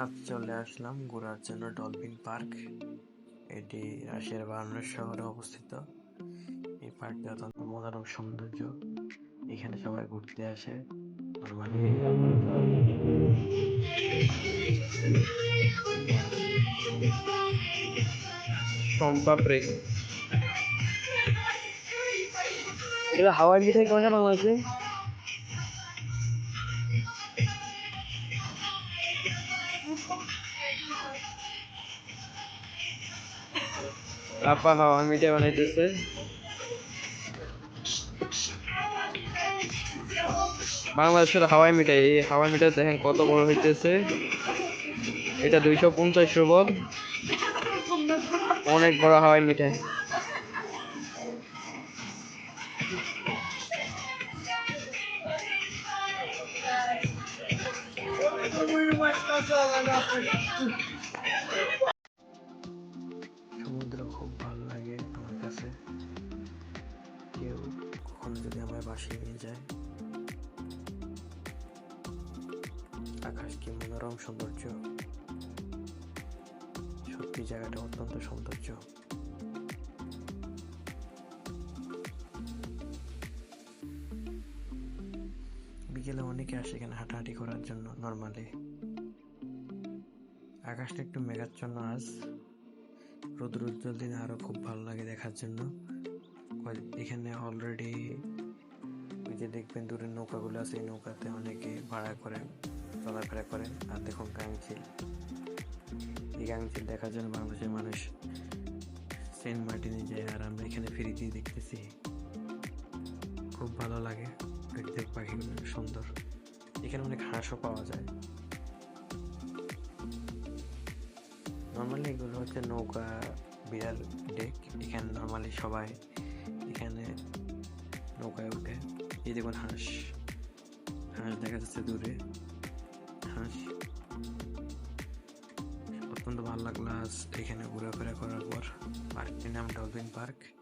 আজ চলে আসলাম ঘোরার জন্য ডলফিন পার্ক। এটি রাশিয়ার বার্নার শহরে অবস্থিত। এই পার্কটি অত্যন্ত মনোরম সৌন্দর্য। এখানে সবাই ঘুরতে আসে। নর্মালি এগুলো মিঠাই কেমন যেন আছে আপা হাওয়া মিঠাই বানাইতেছে। বাংলাদেশের হাওয়াই মিঠাই এই হাওয়াই মিঠাই দেখেন কত বড় হইতেছে। এটা দুইশো পঞ্চাশ রুবল। অনেক বড় হাওয়াই মিঠাই খুব ভালো লাগে আমার কাছে। কেউ কখনো যদি আমায় বাসিয়ে নিয়ে যায়, আকাশ কি মনোরম সৌন্দর্য? সত্যি জায়গাটা অত্যন্ত সৌন্দর্য। বিকেলে অনেকে আসে এখানে হাঁটাহাঁটি করার জন্য নর্মালি আকাশটা একটু মেঘাচ্ছন্ন আজ। উজ্জ্বল দিনে আরও খুব ভালো লাগে দেখার জন্য। এখানে অলরেডি ওই যে দেখবেন দূরে নৌকাগুলো আছে, এই নৌকাতে অনেকে ভাড়া করে, চলাফেরা করে। আর দেখুন গাংচিল। এই গাংচিল দেখার জন্য বাংলাদেশের মানুষ সেন্ট মার্টিনে যায় আর আমরা এখানে ফ্রিতেই দেখতেছি। খুব ভালো লাগে। দেখতে পাখিগুলো সুন্দর। এখানে অনেক হাঁসও পাওয়া যায়। নর্মালি এগুলো হচ্ছে নৌকা, বিড়াল, ডেক। এখানে নর্মালি সবাই এখানে নৌকায় উঠে। এই দেখুন হাঁস। হাঁস দেখা যাচ্ছে দূরে। হাঁস অত্যন্ত ভালো লাগল আজ এখানে ঘোরাফেরা করার পর। পার্কটির নাম ডলফিন পার্ক।